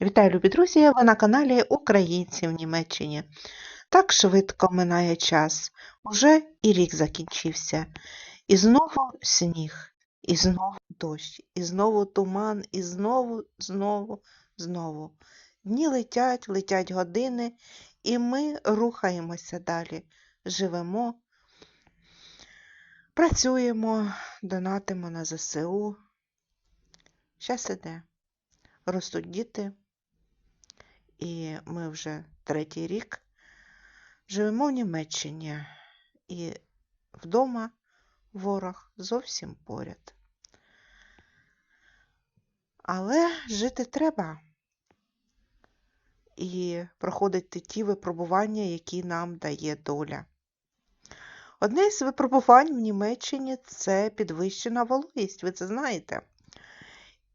Вітаю, любі друзі! Ви на каналі Українці в Німеччині. Так швидко минає час. Уже і рік закінчився. І знову сніг, і знову дощ, і знову туман, і знову, знову, знову. Дні летять, летять години, і ми рухаємося далі. Живемо, працюємо, донатимо на ЗСУ. Щас іде. Ростуть діти. І ми вже третій рік живемо в Німеччині, і вдома ворог зовсім поряд. Але жити треба і проходити ті випробування, які нам дає доля. Одне з випробувань в Німеччині це підвищена вологість, ви це знаєте.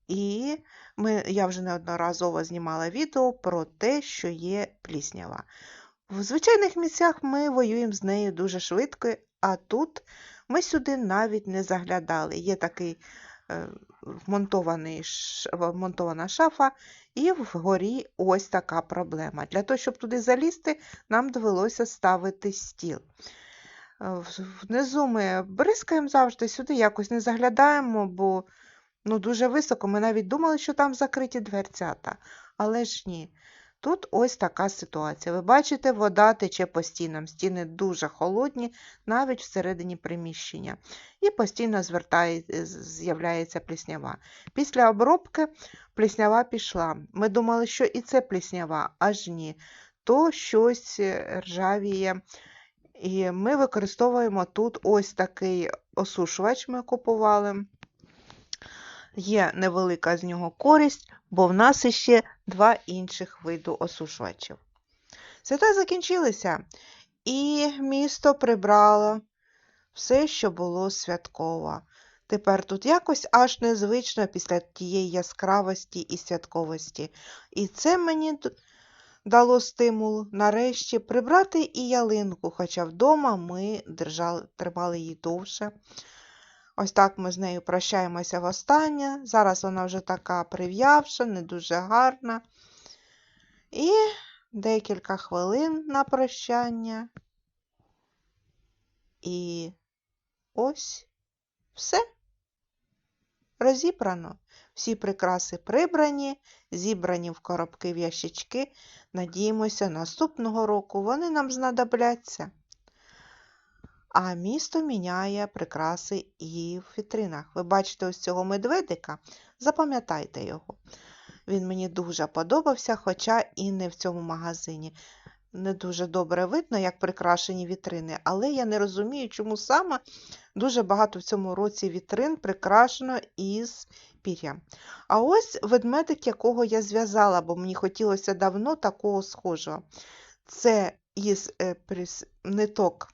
І ми, я вже неодноразово знімала відео про те, що є пліснява. В звичайних місцях ми воюємо з нею дуже швидко, а тут ми сюди навіть не заглядали. Є такий е, вмонтований, вмонтована шафа, і вгорі ось така проблема. Для того, щоб туди залізти, нам довелося ставити стіл. Е, Внизу ми бризкаємо завжди, сюди якось не заглядаємо, бо Ну, дуже високо. Ми навіть думали, що там закриті дверцята. Але ж ні. Тут ось така ситуація. Ви бачите, вода тече по стінам. Стіни дуже холодні, навіть всередині приміщення. І постійно звертає, з'являється пліснява. Після обробки пліснява пішла. Ми думали, що і це пліснява, аж ні. То щось ржавіє. І ми використовуємо тут ось такий осушувач ми купували є невелика з нього користь, бо в нас іще два інших виду осушувачів. Свята закінчилися, і місто прибрало все, що було святково. Тепер тут якось аж незвично після тієї яскравості і святковості. І це мені дало стимул нарешті прибрати і ялинку, хоча вдома ми держали, тримали її довше. Ось так ми з нею прощаємося востаннє. Зараз вона вже така прив'явша, не дуже гарна. І декілька хвилин на прощання. І ось все. Розібрано. Всі прикраси прибрані, зібрані в коробки в ящички. Надіємося, наступного року вони нам знадобляться. А місто міняє прикраси і в вітринах. Ви бачите ось цього медведика? Запам'ятайте його. Він мені дуже подобався, хоча і не в цьому магазині. Не дуже добре видно, як прикрашені вітрини, але я не розумію, чому саме дуже багато в цьому році вітрин прикрашено із пір'я. А ось ведмедик, якого я зв'язала, бо мені хотілося давно такого схожого. Це із е, ниток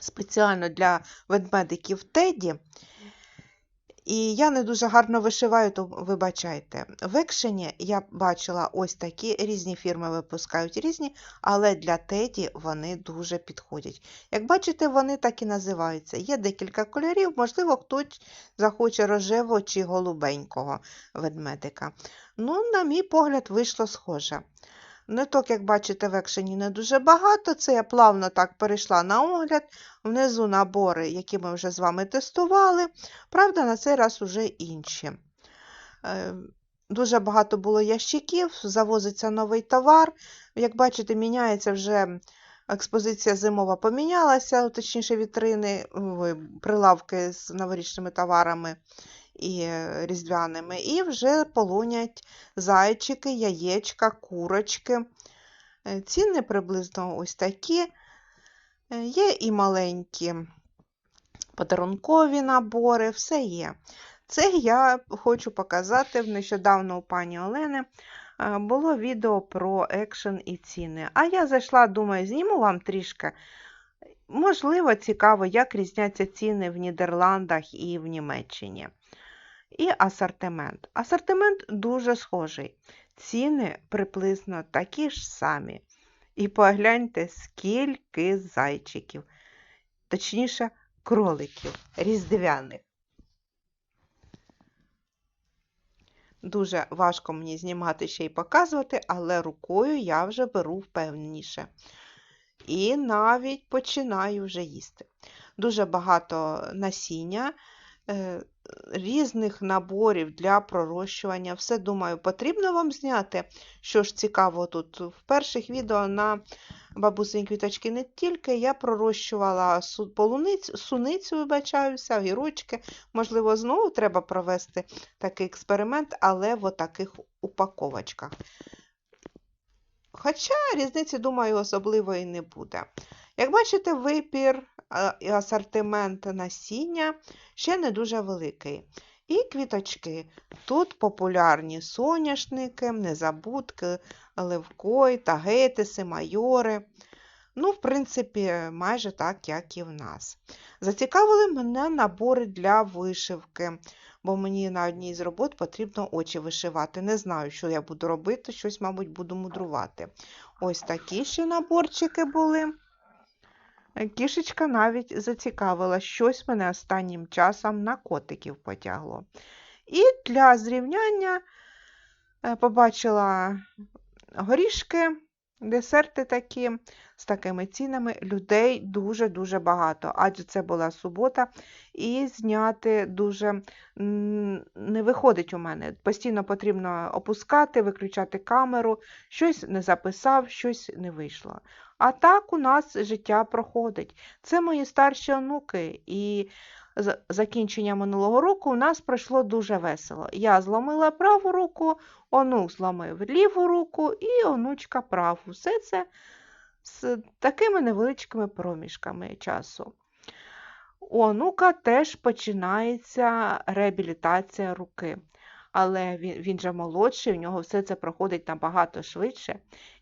спеціально для ведмедиків Теді. І я не дуже гарно вишиваю, то вибачайте. В екшені я бачила ось такі різні фірми випускають різні, але для Теді вони дуже підходять. Як бачите, вони так і називаються. Є декілька кольорів, можливо, хтось захоче рожевого чи голубенького ведмедика. Ну, на мій погляд, вийшло схоже. Ниток, як бачите, в екшені не дуже багато. Це я плавно так перейшла на огляд. Внизу набори, які ми вже з вами тестували. Правда, на цей раз уже інші. Е, дуже багато було ящиків, завозиться новий товар. Як бачите, міняється вже експозиція зимова помінялася, точніше, вітрини, прилавки з новорічними товарами і е, різдвяними, і вже полунять зайчики, яєчка, курочки. Е, ціни приблизно ось такі. Е, є і маленькі подарункові набори, все є. Це я хочу показати нещодавно у пані Олени. Було відео про екшен і ціни. А я зайшла, думаю, зніму вам трішки. Можливо, цікаво, як різняться ціни в Нідерландах і в Німеччині. І асортимент. Асортимент дуже схожий. Ціни приблизно такі ж самі. І погляньте, скільки зайчиків, точніше, кроликів різдвяних. Дуже важко мені знімати ще й показувати, але рукою я вже беру впевненіше. І навіть починаю вже їсти. Дуже багато насіння, різних наборів для пророщування. Все думаю, потрібно вам зняти. Що ж цікаво тут. В перших відео на бабусині квіточки не тільки я пророщувала полуниць, суницю, вибачаюся, огірочки. Можливо, знову треба провести такий експеримент, але в отаких упаковочках. Хоча різниці, думаю, особливої не буде. Як бачите, вибір е, і асортимент насіння ще не дуже великий. І квіточки. Тут популярні соняшники, незабудки, левкой, тагетиси, майори. Ну, в принципі, майже так, як і в нас. Зацікавили мене набори для вишивки, бо мені на одній з робот потрібно очі вишивати. Не знаю, що я буду робити, щось, мабуть, буду мудрувати. Ось такі ще наборчики були. Кішечка навіть зацікавила, щось мене останнім часом на котиків потягло. І для зрівняння е, побачила горішки, десерти такі з такими цінами. Людей дуже-дуже багато, адже це була субота, і зняти дуже не виходить у мене. Постійно потрібно опускати, виключати камеру, щось не записав, щось не вийшло. А так у нас життя проходить. Це мої старші онуки, і з закінчення минулого року у нас пройшло дуже весело. Я зломила праву руку, онук зломив ліву руку і онучка праву. Все це з такими невеличкими проміжками часу. У онука теж починається реабілітація руки. Але він, він же молодший, у нього все це проходить набагато швидше.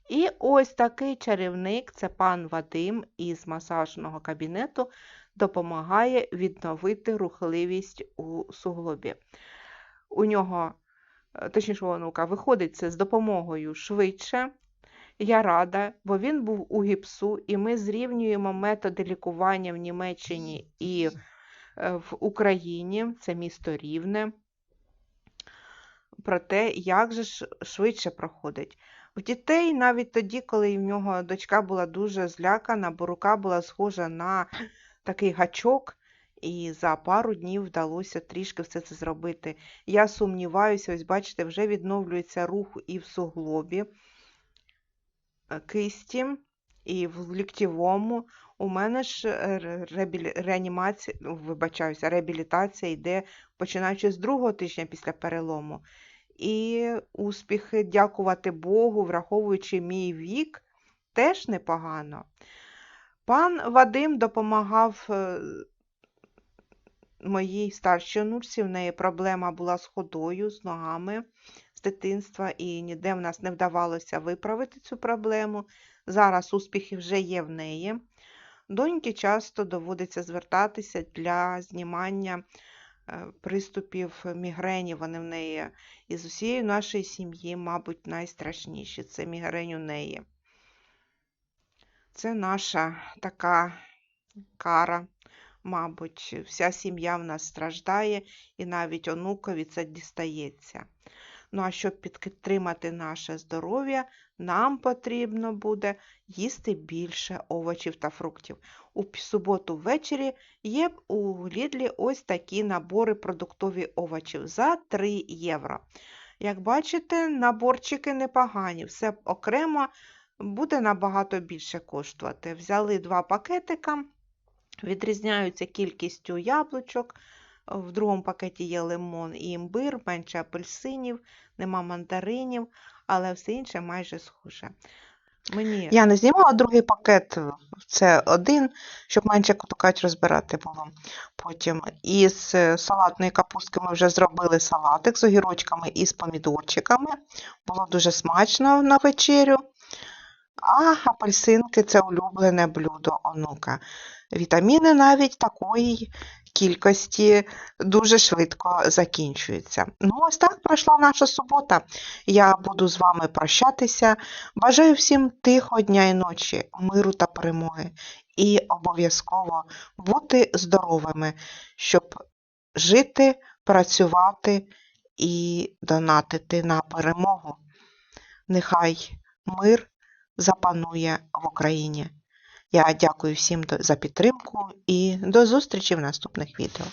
І ось такий чарівник, це пан Вадим із масажного кабінету, допомагає відновити рухливість у суглобі. У нього, е, точніше, онука, виходить це з допомогою швидше. Я рада, бо він був у гіпсу, і ми зрівнюємо методи лікування в Німеччині і е, в Україні, це місто Рівне, про те, як же швидше проходить. В дітей навіть тоді, коли в нього дочка була дуже злякана, бо рука була схожа на такий гачок, і за пару днів вдалося трішки все це зробити. Я сумніваюся, ось бачите, вже відновлюється рух і в суглобі е, кисті, і в ліктєвому. У мене ж е, реанімація, вибачаюся, реабілітація йде починаючи з другого тижня після перелому. І успіхи, дякувати Богу, враховуючи мій вік, теж непогано. Пан Вадим допомагав е, моїй старшій онучці, в неї проблема була з ходою, з ногами з дитинства, і ніде в нас не вдавалося виправити цю проблему. Зараз успіхи вже є в неї. Доньки часто доводиться звертатися для знімання приступів мігрені. Вони в неї із усієї нашої сім'ї, мабуть, найстрашніші. Це мігрень у неї. Це наша така кара, мабуть, вся сім'я в нас страждає, і навіть онукові це дістається. Ну а щоб підтримати наше здоров'я, нам потрібно буде їсти більше овочів та фруктів. У суботу ввечері є у Лідлі ось такі набори продуктові овочів за 3 євро. Як бачите, наборчики непогані, все окремо буде набагато більше коштувати. Взяли два пакетика, відрізняються кількістю яблучок. В другому пакеті є лимон і імбир, менше апельсинів, нема мандаринів, але все інше майже схоже. Мені... Я не знімала другий пакет, це один, щоб менше кутукать розбирати було. Потім із салатної капустки ми вже зробили салатик з огірочками і з помідорчиками. Було дуже смачно на вечерю. А апельсинки це улюблене блюдо онука. Вітаміни навіть такої кількості дуже швидко закінчуються. Ну, ось так пройшла наша субота. Я буду з вами прощатися. Бажаю всім тихого дня і ночі, миру та перемоги. І обов'язково бути здоровими, щоб жити, працювати і донатити на перемогу. Нехай мир запанує в Україні. Я дякую всім за підтримку і до зустрічі в наступних відео.